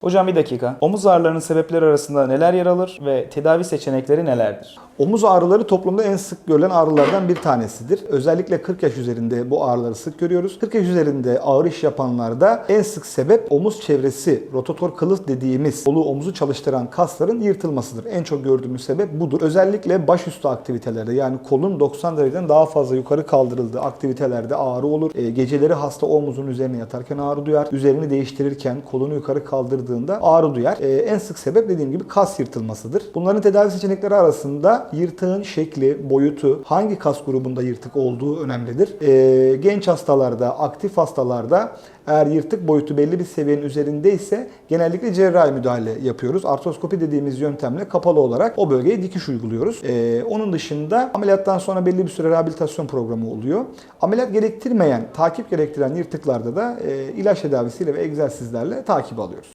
Hocam bir dakika. Omuz ağrılarının sebepleri arasında neler yer alır ve tedavi seçenekleri nelerdir? Omuz ağrıları toplumda en sık görülen ağrılardan bir tanesidir. Özellikle 40 yaş üzerinde bu ağrıları sık görüyoruz. 40 yaş üzerinde ağır iş yapanlarda en sık sebep omuz çevresi, rotator kılıf dediğimiz kolu omuzu çalıştıran kasların yırtılmasıdır. En çok gördüğümüz sebep budur. Özellikle başüstü aktivitelerde yani kolun 90 dereceden daha fazla yukarı kaldırıldığı aktivitelerde ağrı olur. E, geceleri hasta omuzun üzerine yatarken ağrı duyar. Üzerini değiştirirken kolunu yukarı kaldırdığında ağrı duyar. E, en sık sebep dediğim gibi kas yırtılmasıdır. Bunların tedavi seçenekleri arasında yırtığın şekli, boyutu, hangi kas grubunda yırtık olduğu önemlidir. E, genç hastalarda, aktif hastalarda eğer yırtık boyutu belli bir seviyenin üzerindeyse genellikle cerrahi müdahale yapıyoruz. Artroskopi dediğimiz yöntemle kapalı olarak o bölgeye dikiş uyguluyoruz. E, onun dışında ameliyattan sonra belli bir süre rehabilitasyon programı oluyor. Ameliyat gerektirmeyen, takip gerektiren yırtıklarda da e, ilaç tedavisiyle ve egzersizlerle takip alıyoruz.